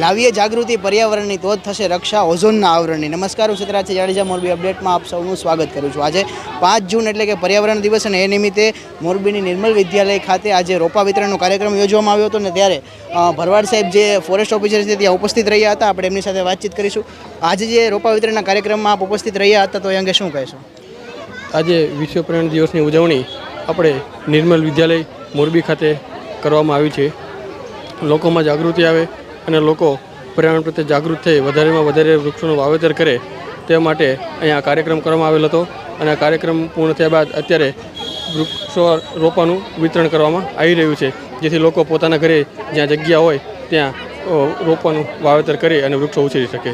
લાવીએ જાગૃતિ, પર્યાવરણની તો જ થશે, રક્ષા, ઓઝોનના આવરણની. નમસ્કાર હું છે, જાડેજા મોરબી અપડેટમાં આપ સૌનું સ્વાગત કરું છું. આજે પાંચ જૂન એટલે કે પર્યાવરણ દિવસ અને એ નિમિત્તે મોરબીની નિર્મલ વિદ્યાલય ખાતે આજે રોપા વિતરણનો કાર્યક્રમ યોજવામાં આવ્યો હતો ને ત્યારે ભરવાડ સાહેબ જે ફોરેસ્ટ ઓફિસર છે ત્યાં ઉપસ્થિત રહ્યા હતા. આપણે એમની સાથે વાતચીત કરીશું. આજે જે રોપા વિતરણના કાર્યક્રમમાં આપ ઉપસ્થિત રહ્યા હતા, તો એ અંગે શું કહેશો? આજે વિશ્વ પર્યાવરણ દિવસની ઉજવણી આપણે નિર્મલ વિદ્યાલય મોરબી ખાતે કરવામાં આવી છે. લોકોમાં જાગૃતિ આવે અને લોકો પર્યાવરણ પ્રત્યે જાગૃત થઈ વધારેમાં વધારે વૃક્ષોનું વાવેતર કરે તે માટે અહીંયા કાર્યક્રમ કરવામાં આવેલ હતો. અને આ કાર્યક્રમ પૂર્ણ થયા બાદ અત્યારે વૃક્ષો રોપાનું વિતરણ કરવામાં આવી રહ્યું છે. જેથી લોકો પોતાના ઘરે જ્યાં જગ્યા હોય ત્યાં રોપવાનું વાવેતર કરી અને વૃક્ષો ઉછેરી શકે.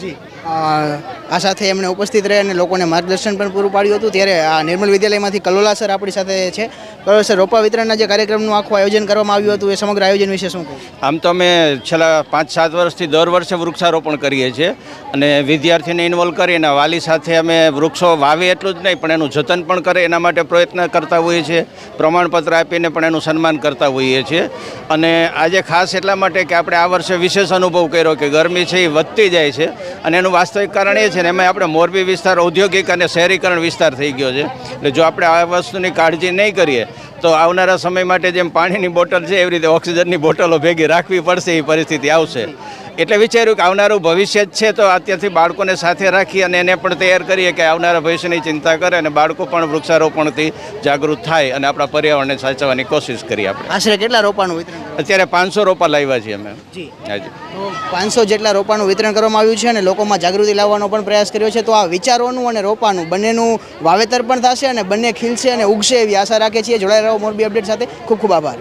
જી. આ સાથે એમણે ઉપસ્થિત રહી અને લોકોને માર્ગદર્શન પણ પૂરું પાડ્યું હતું. ત્યારે આ નિર્મલ વિદ્યાલયમાંથી કલોલા સર આપણી સાથે છે. કલોલા સર, રોપા વિતરણના જે કાર્યક્રમનું આખું આયોજન કરવામાં આવ્યું હતું, એ સમગ્ર આયોજન વિશે શું આમ તો અમે છેલ્લા પાંચ, સાત વર્ષથી દર વર્ષે વૃક્ષારોપણ કરીએ છીએ અને વિદ્યાર્થીને ઇન્વોલ્વ કરીને વાલી સાથે અમે વૃક્ષો વાવીએ એટલું જ નહીં, પણ એનું જતન પણ કરે, એના માટે પ્રયત્ન કરતા હોઈએ છીએ. પ્રમાણપત્ર આપીને પણ એનું સન્માન કરતા હોઈએ છીએ. અને આજે ખાસ એટલા માટે કે આપણે આ વર્ષે વિશેષ અનુભવ કર્યો કે ગરમી છે એ વધતી જાય છે અને એનું વાસ્તવિક કારણ એ છે ને એમાં આપણે મોરબી વિસ્તાર ઔદ્યોગિક અને શહેરીકરણ વિસ્તાર થઈ ગયો છે. એટલે જો આપણે આ વસ્તુની કાળજી નહીં કરીએ તો આવનારા સમય માટે જેમ પાણીની બોટલ છે એવી રીતે ઓક્સિજનની બોટલો ભેગી રાખવી પડશે એ પરિસ્થિતિ આવશે. એટલે વિચાર્યું કે આવનારું ભવિષ્ય જ છે તો અત્યારથી બાળકોને સાથે રાખી અને એને પણ તૈયાર કરીએ કે આવનારા ભવિષ્યની ચિંતા કરે અને બાળકો પણ વૃક્ષારોપણથી જાગૃત થાય અને આપણા પર્યાવરણને સાચવવાની કોશિશ કરીએ આપણે. આશરે કેટલા રોપાનું વિતરણ અત્યારે પાંચસો રોપા લાવ્યા છીએ અમે. પાંચસો જેટલા રોપાનું વિતરણ કરવામાં આવ્યું છે અને લોકોમાં જાગૃતિ લાવવાનો પણ પ્રયાસ કર્યો છે તો આ વિચારોનું અને રોપાનું બંનેનું વાવેતર પણ થશે અને બંને ખીલશે અને ઉગશે એવી આશા રાખે છીએ. જોડાઈ રહો મોરબી અપડેટ સાથે ખૂબ ખૂબ આભાર